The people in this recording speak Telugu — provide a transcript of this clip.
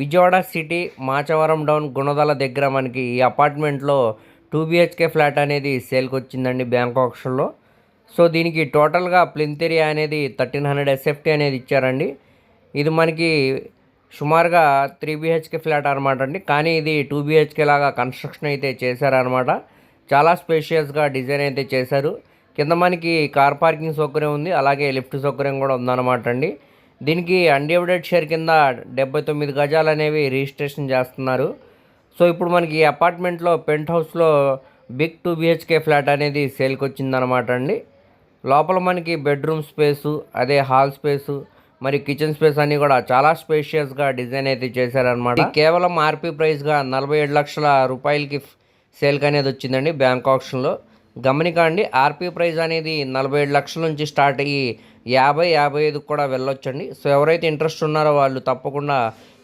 విజయవాడ సిటీ మాచవరం డౌన్ గుణదల దగ్గర మనకి ఈ అపార్ట్మెంట్లో టూ బిహెచ్కే ఫ్లాట్ అనేది సేల్కి వచ్చిందండి బ్యాంక్ ఆప్షన్లో. సో దీనికి టోటల్గా ప్లింత్ ఏరియా అనేది థర్టీన్ హండ్రెడ్ ఎస్ఎఫ్టీ అనేది ఇచ్చారండి. ఇది మనకి సుమారుగా త్రీ బిహెచ్కే ఫ్లాట్ అనమాట అండి. కానీ ఇది టూ బిహెచ్కే లాగా కన్స్ట్రక్షన్ అయితే చేశారనమాట చాలా స్పేషియస్గా డిజైన్ అయితే చేశారు. కింద మనకి కార్ పార్కింగ్ సౌకర్యం ఉంది. అలాగే లిఫ్ట్ సౌకర్యం కూడా ఉందన్నమాట అండి. దీనికి అన్డివైడెడ్ షేర్ కింద డెబ్బై తొమ్మిది గజాలు అనేవి రిజిస్ట్రేషన్ చేస్తున్నారు. సో ఇప్పుడు మనకి అపార్ట్మెంట్లో పెంట్ హౌస్లో బిగ్ టూ బిహెచ్కే ఫ్లాట్ అనేది సేల్కి వచ్చిందనమాట అండి. లోపల మనకి బెడ్రూమ్ స్పేసు అదే హాల్ స్పేసు మరి కిచెన్ స్పేస్ అన్నీ కూడా చాలా స్పేషియస్గా డిజైన్ అయితే చేశారనమాట కేవలం ఆర్పీ ప్రైస్గా నలభై ఏడు లక్షల రూపాయలకి సేల్కి అనేది వచ్చిందండి బ్యాంక్ ఆప్షన్లో. గమనికండి ఆర్పీ ప్రైజ్ అనేది నలభై ఏడు లక్షల నుంచి స్టార్ట్ అయ్యి యాభై యాభై ఐదుకి కూడా వెళ్ళొచ్చండి. సో ఎవరైతే ఇంట్రెస్ట్ ఉన్నారో వాళ్ళు తప్పకుండా